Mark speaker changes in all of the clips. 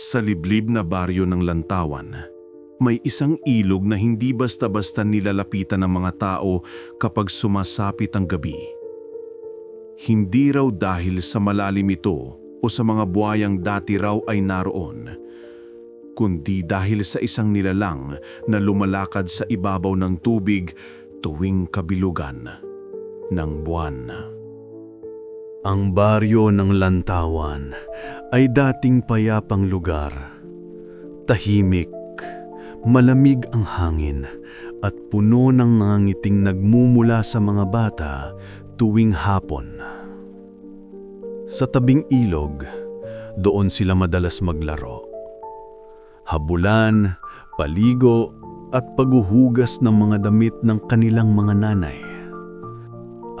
Speaker 1: Sa liblib na baryo ng Lantawan, may isang ilog na hindi basta-basta nilalapitan ng mga tao kapag sumasapit ang gabi. Hindi raw dahil sa malalim ito o sa mga buhayang dati raw ay naroon, kundi dahil sa isang nilalang na lumalakad sa ibabaw ng tubig tuwing kabilugan ng buwan. Ang baryo ng Lantawan ay dating payapang lugar. Tahimik, malamig ang hangin at puno ng mga ngiting nagmumula sa mga bata tuwing hapon. Sa tabing ilog, doon sila madalas maglaro. Habulan, paligo at paghuhugas ng mga damit ng kanilang mga nanay.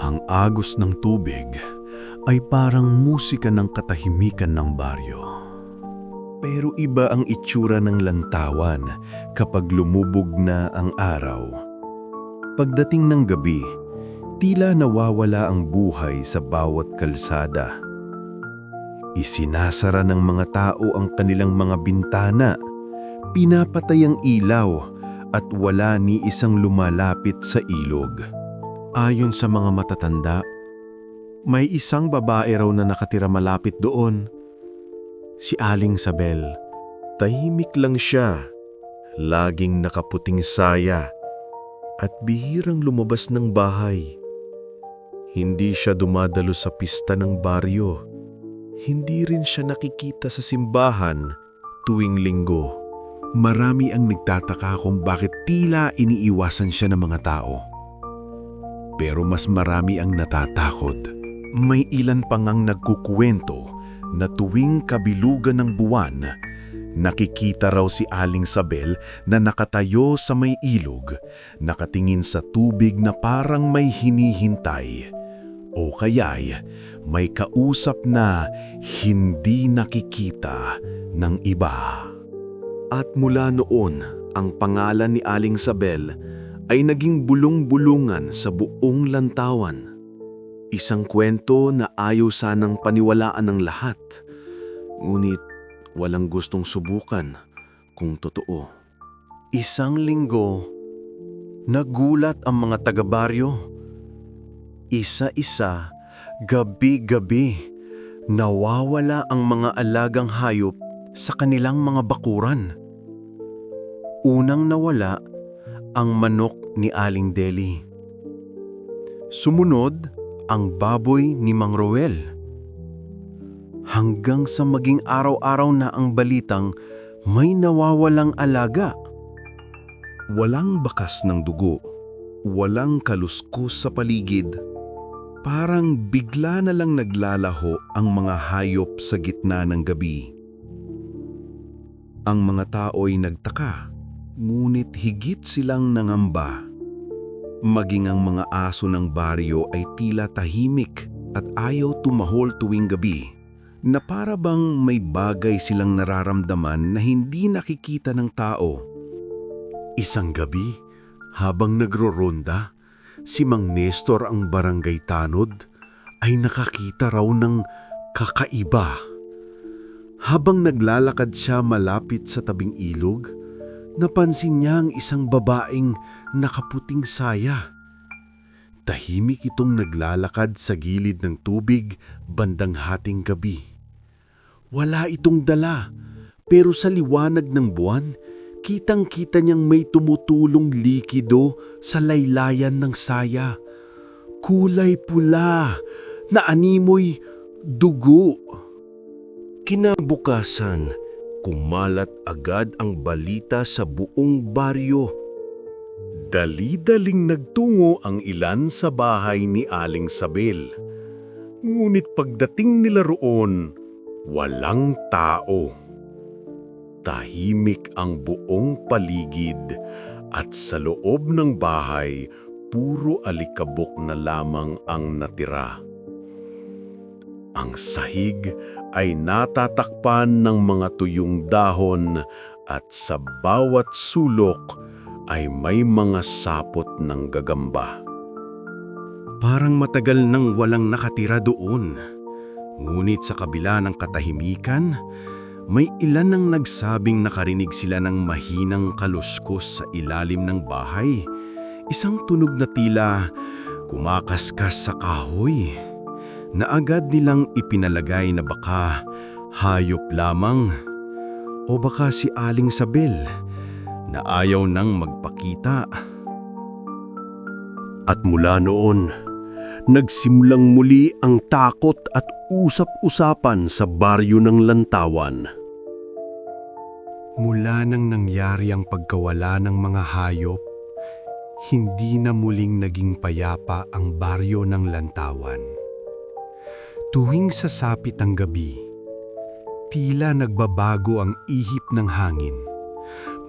Speaker 1: Ang agos ng tubig ay parang musika ng katahimikan ng baryo. Pero iba ang itsura ng lantawan kapag lumubog na ang araw. Pagdating ng gabi, tila nawawala ang buhay sa bawat kalsada. Isinasara ng mga tao ang kanilang mga bintana, pinapatay ang ilaw at wala ni isang lumalapit sa ilog. Ayon sa mga matatanda, may isang babae raw na nakatira malapit doon. Si Aling Sabel. Tahimik lang siya. Laging nakaputing saya. At bihirang lumabas ng bahay. Hindi siya dumadalo sa pista ng baryo. Hindi rin siya nakikita sa simbahan tuwing linggo. Marami ang nagtataka kung bakit tila iniiwasan siya ng mga tao. Pero mas marami ang natatakot. May ilan pang ang nagkukwento na tuwing kabilugan ng buwan, nakikita raw si Aling Sabel na nakatayo sa may ilog, nakatingin sa tubig na parang may hinihintay. O kaya'y may kausap na hindi nakikita ng iba. At mula noon, ang pangalan ni Aling Sabel ay naging bulong-bulungan sa buong lantawan. Isang kwento na ayaw sanang paniwalaan ng lahat. Ngunit walang gustong subukan kung totoo. Isang linggo, nagulat ang mga taga-baryo. Isa-isa, gabi-gabi, nawawala ang mga alagang hayop sa kanilang mga bakuran. Unang nawala ang manok ni Aling Deli. Sumunod ang baboy ni Mang Roel. Hanggang sa maging araw-araw na ang balitang may nawawalang alaga. Walang bakas ng dugo, walang kaluskus sa paligid. Parang bigla na lang naglalaho ang mga hayop sa gitna ng gabi. Ang mga tao'y nagtaka, ngunit higit silang nangamba. Maging ang mga aso ng baryo ay tila tahimik at ayaw tumahol tuwing gabi, na para bang may bagay silang nararamdaman na hindi nakikita ng tao. Isang gabi, habang nagro-ronda, si Mang Nestor ang barangay tanod ay nakakita raw ng kakaiba. Habang naglalakad siya malapit sa tabing ilog, napansin niya ang isang babaeng nakaputing saya. Tahimik itong naglalakad sa gilid ng tubig bandang hating gabi. Wala itong dala, pero sa liwanag ng buwan, kitang-kita niyang may tumutulong likido sa laylayan ng saya. Kulay pula, na animoy dugo. Kinabukasan, kumalat agad ang balita sa buong baryo. Dali-daling nagtungo ang ilan sa bahay ni Aling Sabel. Ngunit pagdating nila roon, walang tao. Tahimik ang buong paligid at sa loob ng bahay, puro alikabok na lamang ang natira. Ang sahig ay natatakpan ng mga tuyong dahon at sa bawat sulok ay may mga sapot ng gagamba. Parang matagal nang walang nakatira doon. Ngunit sa kabila ng katahimikan, May ilan nang nagsabing nakarinig sila ng mahinang kaluskos sa ilalim ng bahay. Isang tunog na tila kumakaskas sa kahoy na agad nilang ipinalagay na baka hayop lamang o baka si Aling Sabel na ayaw nang magpakita. At mula noon, nagsimulang muli ang takot at usap-usapan sa baryo ng Lantawan. Mula nang nangyari ang pagkawala ng mga hayop, hindi na muling naging payapa ang baryo ng Lantawan. Tuwing sasapit ang gabi, tila nagbabago ang ihip ng hangin.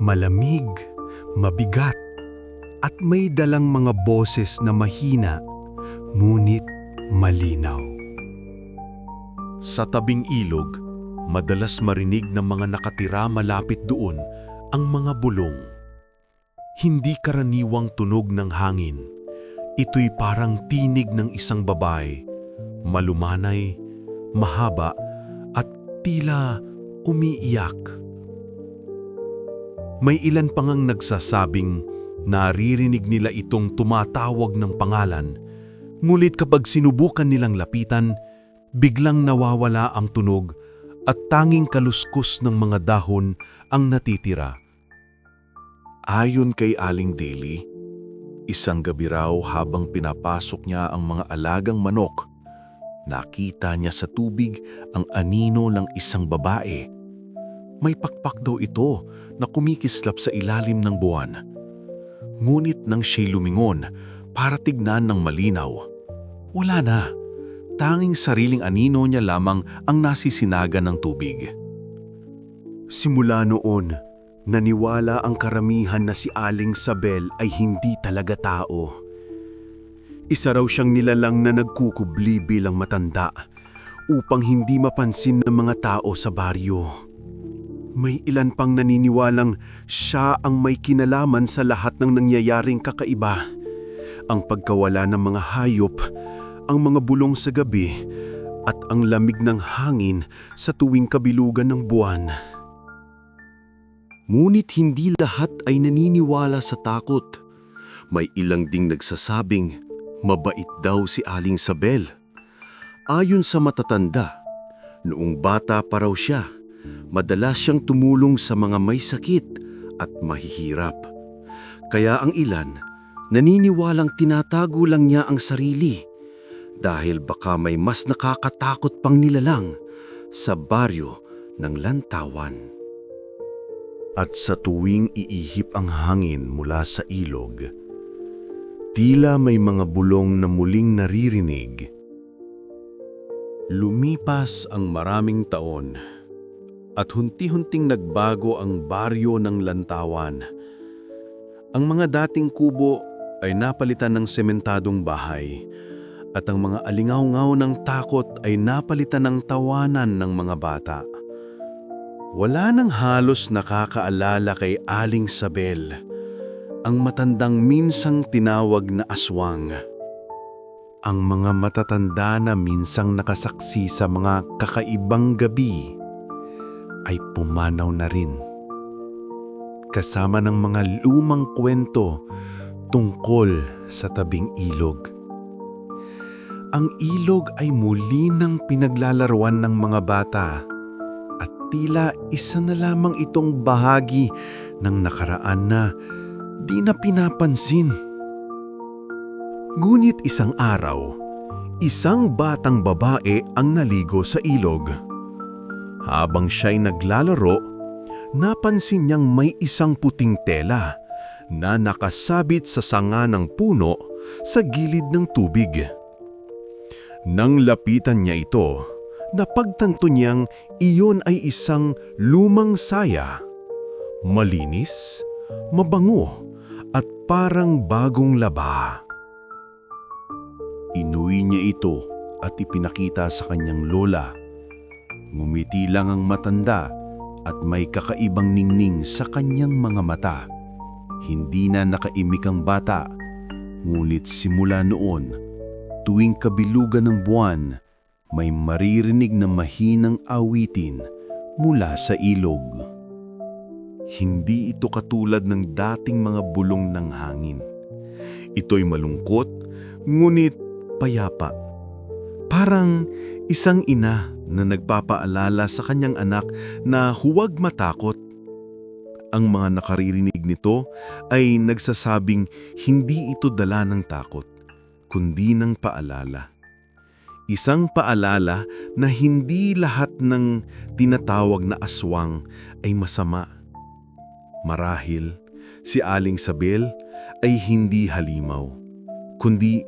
Speaker 1: Malamig, mabigat, at may dalang mga boses na mahina, ngunit malinaw. Sa tabing ilog, madalas marinig ng mga nakatira malapit doon ang mga bulong. Hindi karaniwang tunog ng hangin. Ito'y parang tinig ng isang babae, malumanay, mahaba, at tila umiiyak. May ilan pang ang nagsasabing naririnig nila itong tumatawag ng pangalan, ngulit kapag sinubukan nilang lapitan, biglang nawawala ang tunog at tanging kaluskus ng mga dahon ang natitira. Ayon kay Aling Daly, isang gabi raw habang pinapasok niya ang mga alagang manok, nakita niya sa tubig ang anino ng isang babae. May pakpak daw ito na kumikislap sa ilalim ng buwan. Ngunit nang siya'y lumingon para tignan ng malinaw, wala na. Tanging sariling anino niya lamang ang nasisinaga ng tubig. Simula noon, naniwala ang karamihan na si Aling Sabel ay hindi talaga tao. Isa raw siyang nilalang na nagkukubli bilang matanda upang hindi mapansin ng mga tao sa baryo. May ilan pang naniniwalang siya ang may kinalaman sa lahat ng nangyayaring kakaiba. Ang pagkawala ng mga hayop, ang mga bulong sa gabi, at ang lamig ng hangin sa tuwing kabilugan ng buwan. Ngunit hindi lahat ay naniniwala sa takot. May ilang ding nagsasabing mabait daw si Aling Sabel. Ayon sa matatanda, noong bata pa raw siya, madalas siyang tumulong sa mga may sakit at mahihirap. Kaya ang ilan, naniniwalang tinatago lang niya ang sarili dahil baka may mas nakakatakot pang nilalang sa baryo ng lantawan. At sa tuwing iihip ang hangin mula sa ilog, tila may mga bulong na muling naririnig. Lumipas ang maraming taon at hunti-hunting nagbago ang baryo ng Lantawan. Ang mga dating kubo ay napalitan ng sementadong bahay at ang mga alingaw-ngaw ng takot ay napalitan ng tawanan ng mga bata. Wala nang halos nakakaalala kay Aling Sabel, ang matandang minsang tinawag na aswang. Ang mga matatanda na minsang nakasaksi sa mga kakaibang gabi ay pumanaw na rin. Kasama ng mga lumang kwento tungkol sa tabing ilog. Ang ilog ay muli ng pinaglalaruan ng mga bata at tila isa na lamang itong bahagi ng nakaraan na di na pinapansin. Ngunit isang araw, isang batang babae ang naligo sa ilog. Habang siya'y naglalaro, napansin niyang may isang puting tela na nakasabit sa sanga ng puno sa gilid ng tubig. Nang lapitan niya ito, napagtanto niyang iyon ay isang lumang saya. Malinis, mabango, parang bagong laba. Inuwi niya ito at ipinakita sa kanyang lola. Ngumiti lang ang matanda at may kakaibang ningning sa kanyang mga mata. Hindi na nakaimik ang bata, ngunit simula noon, tuwing kabilugan ng buwan, may maririnig na mahinang awitin mula sa ilog. Hindi ito katulad ng dating mga bulong ng hangin. Ito'y malungkot, ngunit payapa. Parang isang ina na nagpapaalala sa kanyang anak na huwag matakot. Ang mga nakaririnig nito ay nagsasabing hindi ito dala ng takot, kundi ng paalala. Isang paalala na hindi lahat ng tinatawag na aswang ay masama. Marahil, si Aling Sabel ay hindi halimaw, kundi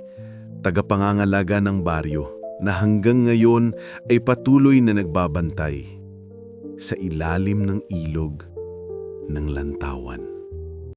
Speaker 1: tagapangangalaga ng baryo na hanggang ngayon ay patuloy na nagbabantay sa ilalim ng ilog ng lantawan.